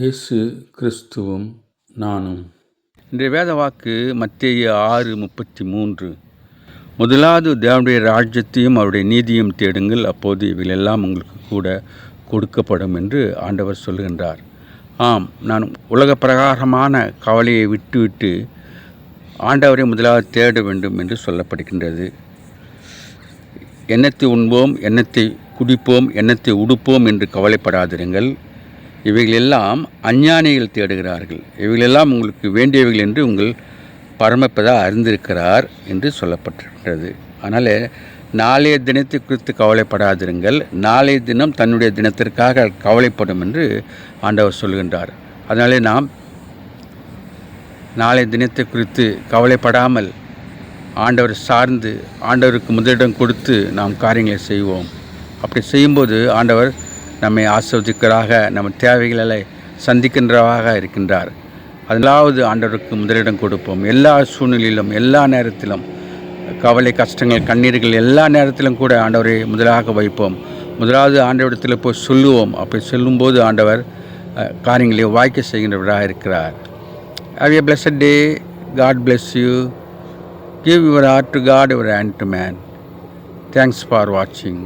இயேசு கிறிஸ்துவும் நானும். இன்றைய வேத வாக்கு மத்திய ஆறு முப்பத்தி மூன்று. முதலாவது தேவனுடைய ராஜ்யத்தையும் அவருடைய நீதியும் தேடுங்கள் அப்போது இவையெல்லாம் உங்களுக்கு கூட கொடுக்கப்படும் என்று ஆண்டவர் சொல்லுகின்றார். ஆம் நான் உலக பிரகாரமான கவலையை விட்டுவிட்டு ஆண்டவரை முதலாவது தேட வேண்டும் என்று சொல்லப்படுகின்றது. எண்ணத்தை உண்போம் எண்ணத்தை குடிப்போம் எண்ணத்தை உடுப்போம் என்று கவலைப்படாதிருங்கள். இவைகளெல்லாம் அஞ்ஞானிகள் தேடுகிறார்கள். இவைகளெல்லாம் உங்களுக்கு வேண்டியவைகள் என்று உங்கள் பரமப்பதா அறிந்திருக்கிறார் என்று சொல்லப்பட்டிருக்கிறது. அதனால் நாளைய தினத்தை குறித்து கவலைப்படாதிருங்கள். நாளைய தினம் தன்னுடைய தினத்திற்காக கவலைப்படும் என்று ஆண்டவர் சொல்கின்றார். அதனாலே நாம் நாளைய தினத்தை குறித்து கவலைப்படாமல் ஆண்டவர் சார்ந்து ஆண்டவருக்கு முதலிடம் கொடுத்து நாம் காரியங்களை செய்வோம். அப்படி செய்யும்போது ஆண்டவர் நம்மை ஆஸ்வதிக்கிறதாக நம்ம தேவைகளை சந்திக்கின்றவாக இருக்கின்றார். அதனாவது ஆண்டவருக்கு முதலிடம் கொடுப்போம். எல்லா சூழ்நிலையிலும் எல்லா நேரத்திலும் கவலை கஷ்டங்கள் கண்ணீர்கள் எல்லா நேரத்திலும் கூட ஆண்டவரை முதலாக வைப்போம். முதலாவது ஆண்டவரிடத்தில் போய் சொல்லுவோம். அப்படி சொல்லும்போது ஆண்டவர் காரியங்களை வாய்க்க செய்கின்றவராக இருக்கிறார். How a blessed day God bless you Give your heart to God, your hand to man. Thanks for watching.